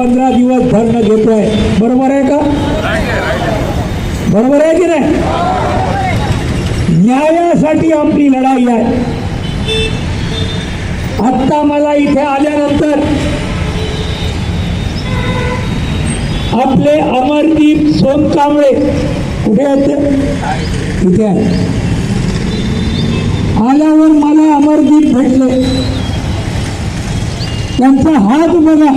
पंधरा दिवस धरणं घेतोय. बरोबर आहे का? बरोबर आहे की नाही? न्यायासाठी आपली लढाई आहे. आत्ता मला इथे आल्यानंतर आपले अमरदीप सोनकांबळे कुठे आहेत इथे आहे आल्यावर मला अमरदीप भेटले. त्यांचा हात बघा.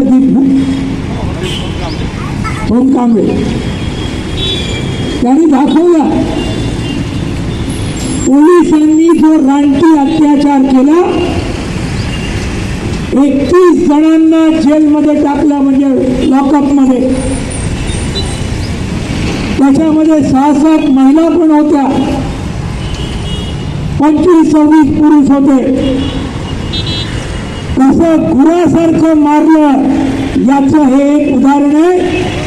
अमरदीप ओम कांबळे त्यांनी दाखवला पोलिसांनी जो रानटी अत्याचार केला एकतीस जणांना जेलमध्ये टाकलं म्हणजे लॉकअपमध्ये त्याच्यामध्ये सहा सात महिला पण होत्या. पंचवीस सव्वीस पुरुष होते. कसं गुरासारखं मारलं. याचं हे एक उदाहरण आहे.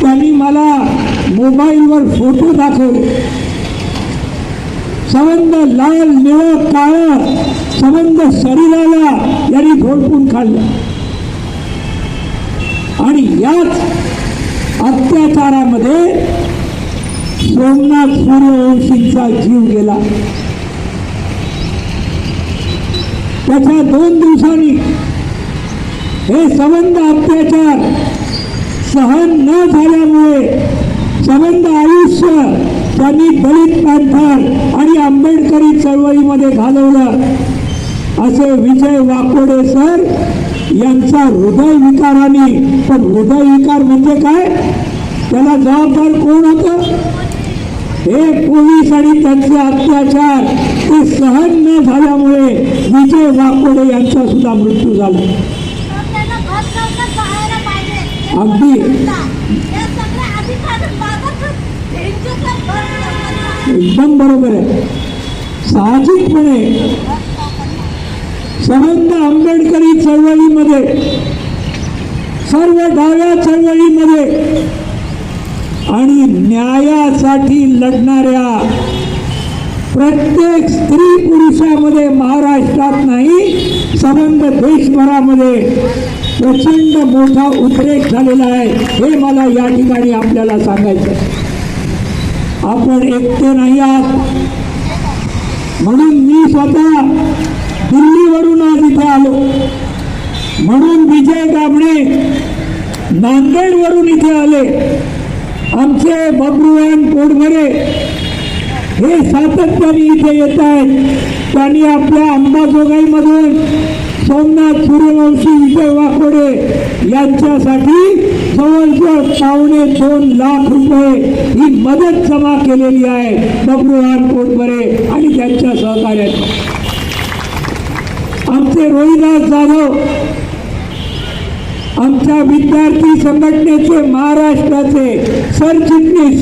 त्यांनी मला मोबाईलवर फोटो दाखवले. संबंध लाल निळ काळ संबंध शरीराला यांनी झोडपून खाल्लं आणि याच अत्याचारामध्ये सोमनाथ सूर्यवंशींचा जीव गेला. त्याच्या दोन दिवसांनी हे संबंध अत्याचार सहन न झाल्यामुळे संबंध आयुष्य त्यांनी दलित पॅन्थर आणि आंबेडकरी चळवळीमध्ये घालवलं. असे विजय वाकोडे सर यांचा हृदय विकाराने पण हृदय विकार म्हणजे काय? त्याला जबाबदार कोण होतं? हे पोलीस आणि त्यांचे अत्याचार ते सहन न झाल्यामुळे विजय वाकोडे यांचा सुद्धा मृत्यू झाला. अगदी. एकदम बरोबर आहे साहजिकपणे समंत आंबेडकरी चळवळीमध्ये सर्व डाव्या चळवळीमध्ये आणि न्यायासाठी लढणाऱ्या प्रत्येक स्त्री पुरुषामध्ये महाराष्ट्रात नाही संबंध देशभरामध्ये प्रचंड मोठा उद्रेक झालेला आहे. हे मला या ठिकाणी आपल्याला सांगायचं आपण एकटे नाही आहात. म्हणून मी स्वतः दिल्लीवरून आज इथे आलो. म्हणून विजय गाबणे नांदेडवरून इथे आले. आमचे बबरुवान पोटभरे हे सातत्याने इथे येत आहेत. त्यांनी आपल्या अंबाजोगाईमधून सोमनाथ सूर्यवंशी विजय वाकोडे यांच्यासाठी जवळजवळ पावणे दोन लाख रुपये ही मदत जमा केलेली आहे. बबरुवान कोटबरे आणि त्यांच्या सहकार्याने आमचे रोहिदास जाधव आमच्या विद्यार्थी संघटनेचे महाराष्ट्राचे सरचिटणीस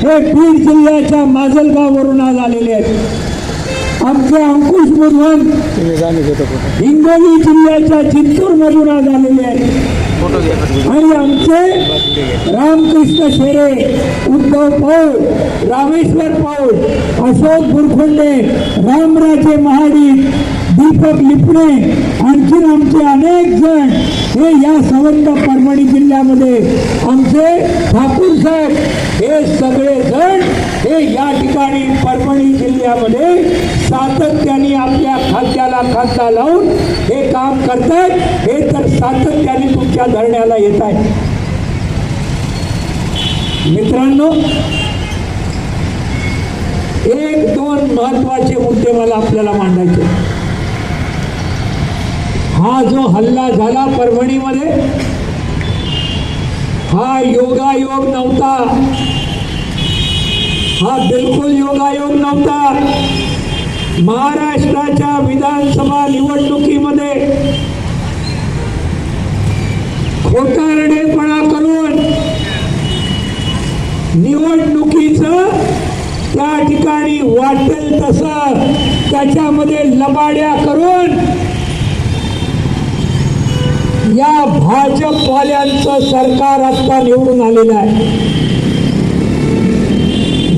हे बीड जिल्ह्याच्या माजलगाववरून आज आलेले आहेत. आमचे अंकुश बुधवन हिंगोली जिल्ह्याच्या चित्तूरमधून आज आलेले आहेत. आणि आमचे रामकृष्ण शेरे उद्धव पौल रामेश्वर पौल अशोक बुरखंडे रामराजे महाडिक दीपक लिपणे आणखीन आमचे अनेक जण हे या संबंध परभणी जिल्ह्यामध्ये आमचे ठाकूर साहेब हे सगळे जण हे या ठिकाणी परभणी जिल्ह्यामध्ये सातत्याने आपल्या खात्याला खाता लावून हे काम करतात हे तर सातत्याने तुमच्या धरण्याला येत आहे मित्रांनो एक दोन महत्त्वाचे मुद्दे मला आपल्याला मांडायचे हा जो हल्ला झाला परभणीमध्ये हा योगायोग नव्हता. हा बिलकुल योगायोग नव्हता. महाराष्ट्राच्या विधानसभा निवडणुकीमध्ये खोटारडेपणा करून निवडणुकीच त्या ठिकाणी वाटेल तसं त्याच्यामध्ये लबाड्या करून या भाजपवाल्यांचं सरकार आता निवडून आलेलं आहे.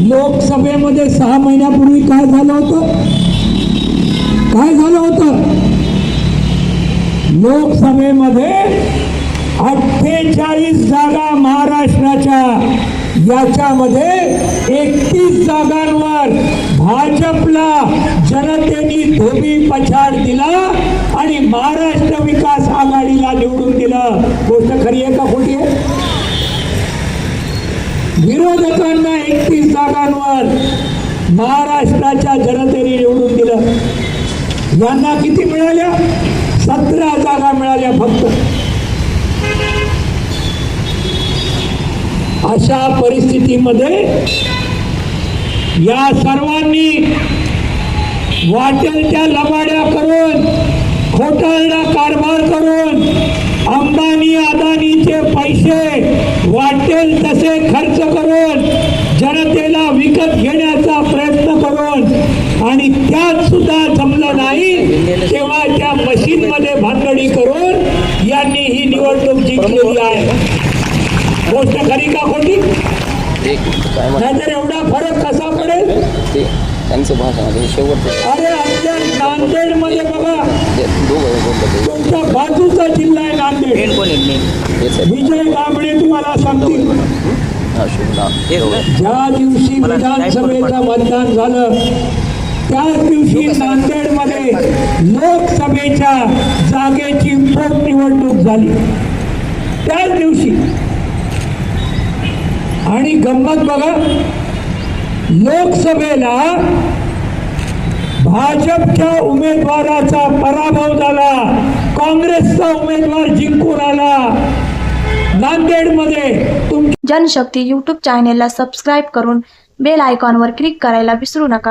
लोकसभेमध्ये सहा महिन्यापूर्वी काय झालं होतं? काय झालं होतं? लोकसभेमध्ये अठ्ठेचाळीस जागा महाराष्ट्राच्या याच्यामध्ये एकतीस जागांवर भाजपला जनतेने धोबी पछाड दिला आणि महाराष्ट्र विकास आघाडीला निवडून दिलं. गोष्ट खरी आहे का खोटी आहे? विरोधकांना एकतीस जागांवर महाराष्ट्राच्या जनते यांना किती मिळाल्या? सतरा जागा मिळाल्या फक्त. अशा परिस्थितीमध्ये या सर्वांनी वाटेल त्या लबाड्या करून खोटारडा कारभार करून अंबानी अदानीचे पैसे वाटेल तसे खर्च करून जनतेला विकत घेण्याचा प्रयत्न करून आणि त्यात सुद्धा जमलं नाही तेव्हा त्या मशीनमध्ये भानगडी करून यांनी ही निवडणूक जिंकलेली आहे गोष्ट खरी का खोटी नाहीतर एवढा फरक कसा पडेल? त्यांचं भाषण अरे आमच्या नांदेडमध्ये बघा तुमच्या बाजूचा जिल्हा आहे नांदेड. विजय दाबडे तुम्हाला सांगतील. ज्या दिवशी विधानसभेचं मतदान झालं त्याच दिवशी नांदेडमध्ये लोकसभेच्या जागेची पोटनिवडणूक झाली. त्याच दिवशी. आणि गंमत बघा लोकसभेला भाजपच्या उमेदवाराचा पराभव झाला काँग्रेसचा उमेदवार जिंकून आला. नांदेडमध्ये तुम जनशक्ती यूट्यूब चॅनेलला सबस्क्राईब करून बेल आयकॉनवर क्लिक करायला विसरू नका.